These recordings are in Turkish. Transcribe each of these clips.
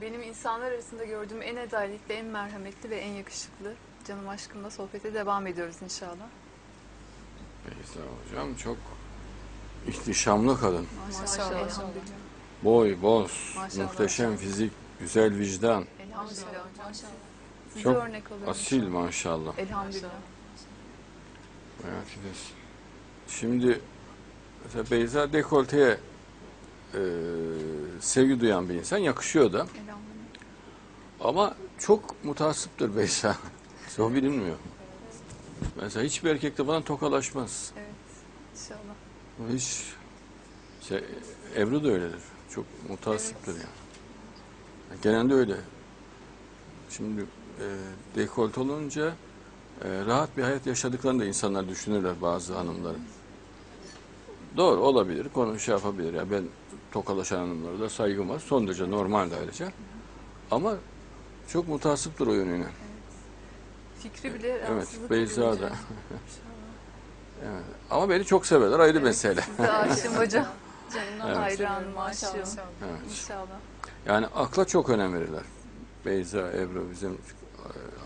Benim insanlar arasında gördüğüm en adaletli, en merhametli ve en yakışıklı. Canım aşkımla sohbete devam ediyoruz inşallah. Beyza hocam çok ihtişamlı kadın. Maşallah. Elhamdülillah. Boy, boz, Maşallah. muhteşem fizik, güzel vicdan. Elhamdülillah hocam. Size Çok örnek alıyorum. Asil maşallah. Elhamdülillah. Ediyorsun. Şimdi mesela Beyza dekolteye e, sevgi duyan bir insan yakışıyor da. Elhamdülillah. Ama çok mutasiptir Beyza. o bilinmiyor. Mesela hiçbir erkek de bana tokalaşmaz. Evet. İnşallah. Hiç şey, Ebru da öyledir. Çok mutasiptir yani. Genelde öyle. Şimdi e, dekolt olunca e, rahat bir hayat yaşadıklarını da insanlar düşünürler bazı hanımların. Doğru olabilir. Konu şey yapabilir. Ya ben tokalaşan hanımlara da saygım var. Son derece normal ayrıca. Ama çok mutasiptir o yönüyle. Fikri bile Evet, rahatsızlık Beyza da. Evet. Ama beni çok severler ayrı mesele. Size aşığım hocam. Canımdan Evet. Hayranım, Maşallah. Evet. İnşallah. Yani akla çok önem verirler. Beyza, Ebru bizim e,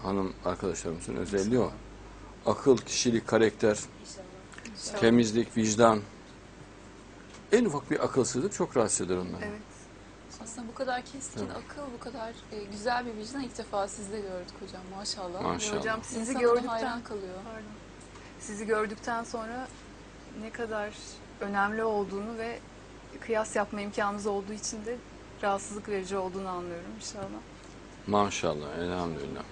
hanım arkadaşlarımızın özelliği o. Akıl, kişilik, karakter, temizlik, vicdan. En ufak bir akılsızlık çok rahatsız eder onları. Evet. Aslında bu kadar keskin Evet. akıl, bu kadar e, güzel bir vicdan ilk defa sizde gördük hocam maşallah. Maşallah. Hocam sizi İnsan gördükten hayran kalıyor. Pardon. Sizi gördükten sonra ne kadar önemli olduğunu ve kıyas yapma imkanınız olduğu için de rahatsızlık verici olduğunu anlıyorum inşallah. Maşallah, elhamdülillah.